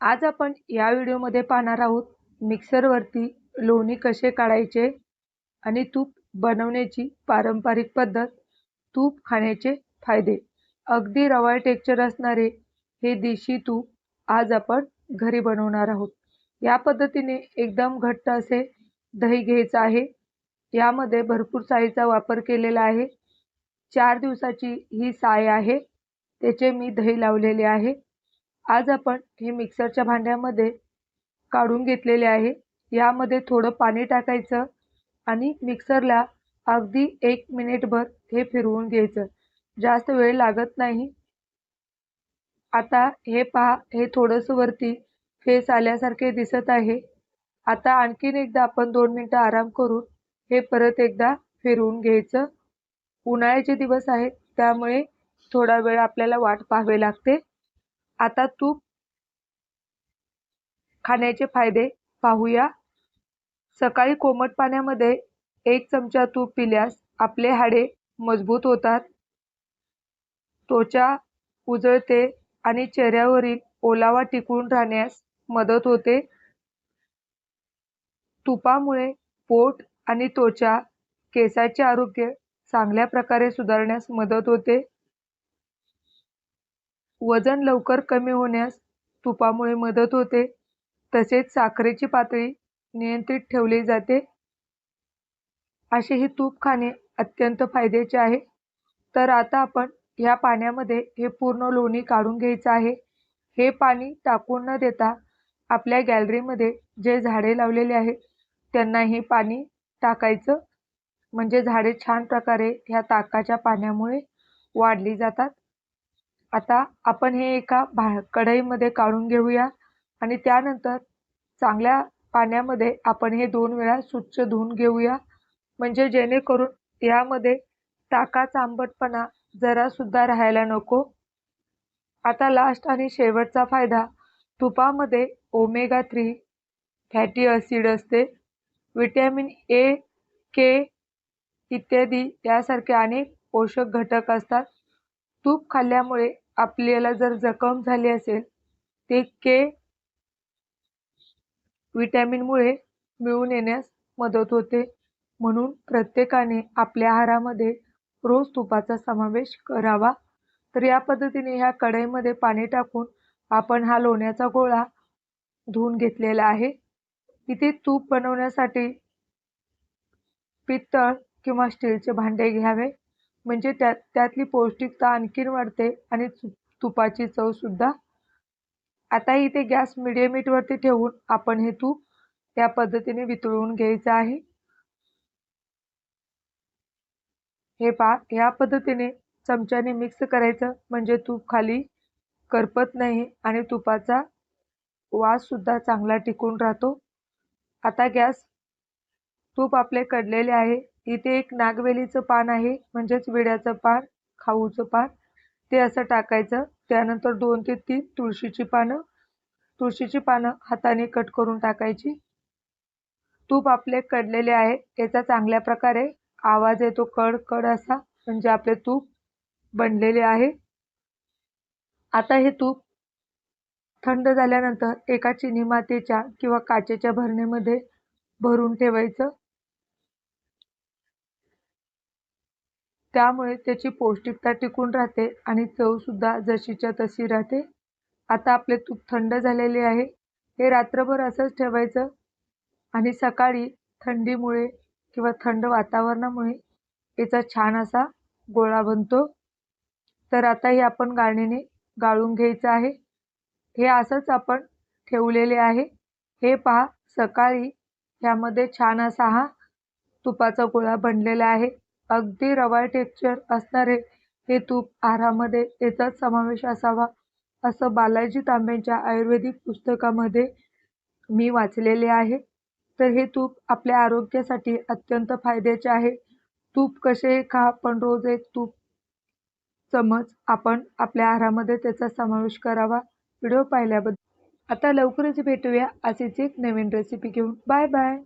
आज आपण या व्हिडिओमध्ये पाहणार आहोत मिक्सरवरती लोणी कसे काढायचे आणि तूप बनवण्याची पारंपरिक पद्धत तूप खाण्याचे फायदे. अगदी रवाळ टेक्चर असणारे हे देशी तूप आज आपण घरी बनवणार आहोत. या पद्धतीने एकदम घट्ट असे दही घ्यायचं आहे. यामध्ये भरपूर साईचा वापर केलेला आहे. चार दिवसाची ही साय आहे. त्याचे मी दही लावलेले आहे. आज आपण हे मिक्सरच्या भांड्यामध्ये काढून घेतलेले आहे. यामध्ये थोडं पाणी टाकायचं आणि मिक्सरला अगदी एक मिनिटभर हे फिरवून घ्यायचं. जास्त वेळ लागत नाही. आता हे पहा हे थोडंसं वरती फेस आल्यासारखे दिसत आहे. आता आणखीन एकदा आपण दोन मिनटं आराम करून हे परत एकदा फिरवून घ्यायचं. उन्हाळ्याचे दिवस आहेत त्यामुळे थोडा वेळ आपल्याला वाट पाहावे लागते. आता तूप खाण्याचे फायदे पाहूया. सकाळी कोमट पाण्यामध्ये एक चमचा तूप पिल्यास आपले हाडे मजबूत होतात. त्वचा उजळते आणि चेहऱ्यावरील ओलावा टिकून राहण्यास मदत होते. तुपामुळे पोट आणि त्वचा केसाचे आरोग्य चांगल्या प्रकारे सुधारण्यास मदत होते. वजन लवकर कमी होण्यास तुपामुळे मदत होते. तसेच साखरेची पातळी नियंत्रित ठेवली जाते. असे हे तूप खाणे अत्यंत फायद्याचे आहे. तर आता आपण ह्या पाण्यामध्ये हे पूर्ण लोणी काढून घ्यायचं आहे. हे पाणी टाकून न देता आपल्या गॅलरीमध्ये जे झाडे लावलेले आहेत त्यांना हे पाणी टाकायचं. म्हणजे झाडे छान प्रकारे ह्या ताकाच्या पाण्यामुळे वाढली जातात. आता आपण हे एका भा कढईमध्ये काढून घेऊया आणि त्यानंतर चांगल्या पाण्यामध्ये आपण हे दोन वेळा स्वच्छ धुवून घेऊया. म्हणजे जेणेकरून यामध्ये ताकाचा आंबटपणा जरासुद्धा राहायला नको. आता लास्ट आणि शेवटचा फायदा तुपामध्ये ओमेगा थ्री फॅटी ॲसिड असते. विटॅमिन ए के इत्यादी यासारखे अनेक पोषक घटक असतात. तूप खाल्ल्यामुळे आपल्याला जर जखम झाली असेल ते के विटॅमिनमुळे मिळून येण्यास मदत होते. म्हणून प्रत्येकाने आपल्या आहारामध्ये रोज तुपाचा समावेश करावा. तर या पद्धतीने ह्या कढईमध्ये पाणी टाकून आपण हा लोण्याचा गोळा धुवून घेतलेला आहे. इथे तूप बनवण्यासाठी पितळ किंवा स्टीलचे भांडे घ्यावे. म्हणजे त्यात त्यातली पौष्टिकता आणखीन वाढते आणि तुपाची चवसुद्धा आता इथे गॅस मिडियम हीटवरती ठेवून आपण हे तूप या पद्धतीने वितळवून घ्यायचं आहे. हे पा या पद्धतीने चमच्याने मिक्स करायचं म्हणजे तूप खाली करपत नाही आणि तुपाचा वाससुद्धा चांगला टिकून राहतो. आता गॅस तूप आपले कडलेले आहे. इथे एक नागवेलीचं पान आहे म्हणजेच विड्याचं पान खाऊचं पान. ते असं टाकायचं. त्यानंतर दोन ते तीन तुळशीची पानं. तुळशीची पानं हाताने कट करून टाकायची. तूप आपले कडलेले आहे याचा चांगल्या प्रकारे आवाज येतो कड कड असा म्हणजे आपले तूप बनलेले आहे. आता हे तूप थंड झाल्यानंतर एका चिनी मातीच्या किंवा काचेच्या भरणीमध्ये भरून ठेवायचं. त्यामुळे त्याची पौष्टिकता टिकून राहते आणि चवसुद्धा जशीच्या तशी राहते. आता आपले तूप थंड झालेले आहे. हे रात्रभर असंच ठेवायचं. आणि सकाळी थंडीमुळे किंवा थंड वातावरणामुळे याचा छान असा गोळा बनतो. तर आता हे आपण गाळणीने गाळून घ्यायचं आहे. हे असंच आपण ठेवलेले आहे. हे पहा सकाळी ह्यामध्ये छान असा हा तुपाचा गोळा बनलेला आहे. अगदी रवाळ टेक्चर असणारे हे तूप आहारामध्ये याचाच समावेश असावा असं बालाजी तांब्यांच्या आयुर्वेदिक पुस्तकामध्ये मी वाचलेले आहे. तर हे तूप आपल्या आरोग्यासाठी अत्यंत फायद्याचे आहे. तूप कसे खा पण रोज एक तूप चमच आपण आपल्या आहारामध्ये त्याचा समावेश करावा. व्हिडिओ पाहिल्याबद्दल. आता लवकरच भेटूया अशीच एक नवीन रेसिपी घेऊन. Bye bye.